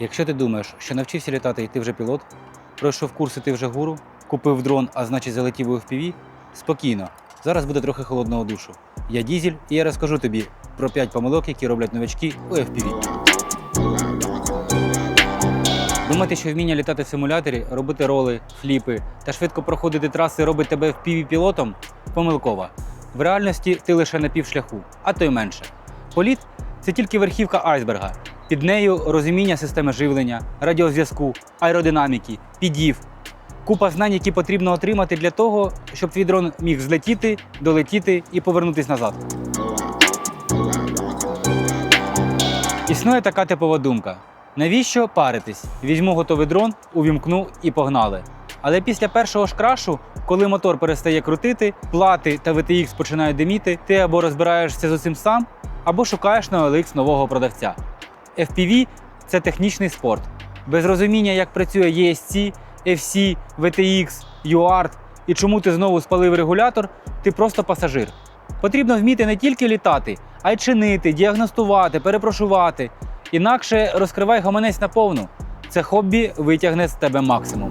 Якщо ти думаєш, що навчився літати і ти вже пілот, пройшов курс і ти вже гуру, купив дрон, а значить залетів у FPV, спокійно. Зараз буде трохи холодного душу. Я Дізель, і я розкажу тобі про 5 помилок, які роблять новачки у FPV. Думати, що вміння літати в симуляторі, робити роли, фліпи та швидко проходити траси робить тебе FPV пілотом помилкова. В реальності ти лише на півшляху, а то й менше. Політ це тільки верхівка айсберга. Під нею розуміння системи живлення, радіозв'язку, аеродинаміки, підів. Купа знань, які потрібно отримати для того, щоб твій дрон міг злетіти, долетіти і повернутися назад. Існує така типова думка: навіщо паритись? Візьму готовий дрон, увімкну і погнали. Але після першого ж крашу, коли мотор перестає крутити, плати та VTX починають диміти, ти або розбираєшся з усім сам, або шукаєш на OLX нового продавця. FPV – це технічний спорт. Без розуміння, як працює ESC, FC, VTX, UART і чому ти знову спалив регулятор, ти просто пасажир. Потрібно вміти не тільки літати, а й чинити, діагностувати, перепрошувати. Інакше розкривай гаманець наповну. Це хобі витягне з тебе максимум.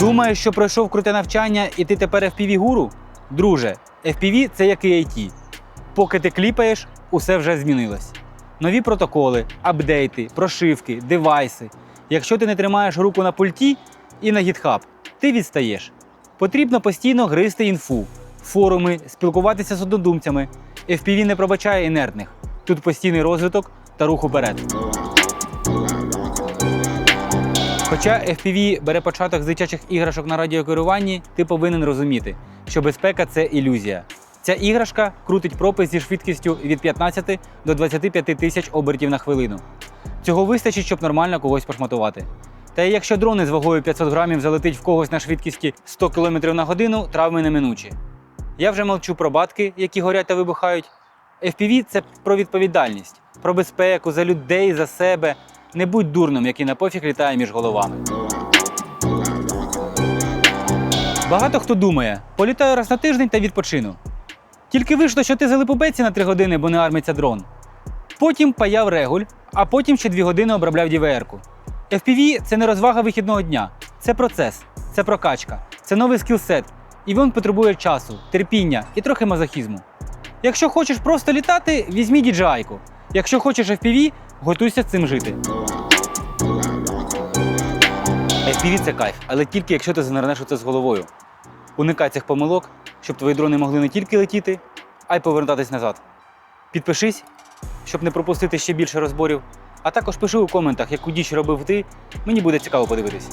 Думаєш, що пройшов круте навчання і ти тепер FPV гуру? Друже, FPV це як і IT. Поки ти кліпаєш, усе вже змінилось. Нові протоколи, апдейти, прошивки, девайси. Якщо ти не тримаєш руку на пульті і на GitHub, ти відстаєш. Потрібно постійно гризти інфу, форуми, спілкуватися з однодумцями. FPV не пробачає інертних. Тут постійний розвиток та рух уперед. Хоча FPV бере початок з дитячих іграшок на радіокеруванні, ти повинен розуміти, що безпека це ілюзія. Ця іграшка крутить пропис зі швидкістю від 15 до 25 тисяч обертів на хвилину. Цього вистачить, щоб нормально когось пошматувати. Та й якщо дрон із вагою 500 грамів залетить в когось на швидкісті 100 км на годину, травми неминучі. Я вже мовчу про батки, які горять та вибухають. FPV – це про відповідальність, про безпеку, за людей, за себе. Не будь дурним, який на пофіг літає між головами. Багато хто думає, політаю раз на тиждень та відпочину. Тільки вийшло, що ти залип на 3 години, бо не армиться дрон. Потім паяв регуль, а потім ще 2 години обробляв DVR-ку. FPV – це не розвага вихідного дня, це процес, це прокачка, це новий скілсет. І він потребує часу, терпіння і трохи мазохізму. Якщо хочеш просто літати, візьмі DJI-ку. Якщо хочеш FPV, готуйся з цим жити. FPV – це кайф, але тільки якщо ти занирнеш у це з головою. Уникай цих помилок, щоб твої дрони могли не тільки летіти, а й повертатись назад. Підпишись, щоб не пропустити ще більше розборів. А також пиши у коментах, яку діч робив ти, мені буде цікаво подивитись.